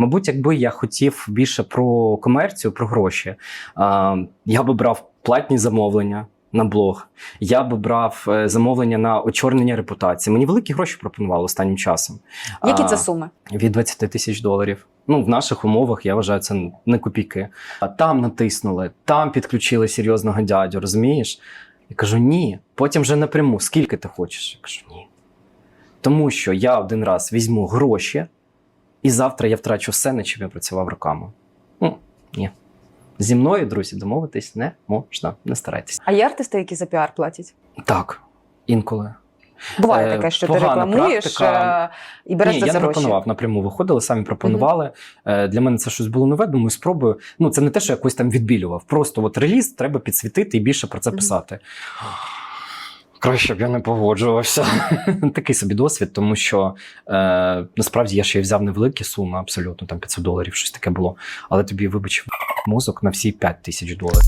Мабуть, якби я хотів більше про комерцію, про гроші, я би брав платні замовлення. На блог я би брав е, замовлення на очорнення репутації. Мені великі гроші пропонували останнім часом. Які це суми? від 20 тисяч доларів. Ну, в наших умовах я вважаю, це не копійки. А там натиснули, там підключили серйозного дядю, розумієш? Я кажу, ні. Потім вже напряму, скільки ти хочеш? Я кажу, ні. Тому що я один раз візьму гроші, і завтра я втрачу все, на чим я працював роками. Ну, ні. Зі мною, друзі, домовитись не можна, не старайтесь. А є артисти, які за піар платять? Так, інколи. Буває Е, таке, що ти рекламуєш практика. е, і береш Ні, за я не пропонував напряму. Виходили, самі пропонували. Е, Для мене це щось було нове. Думаю, спробую. Ну, це не те, що якось там відбілював. Просто от реліз треба підсвітити і більше про це писати. Краще б я не погоджувався. Такий собі досвід, тому що е, насправді я ще й взяв невеликі суми, абсолютно там 500 доларів, щось таке було. Але тобі вибачив мозок на всі 5 тисяч доларів.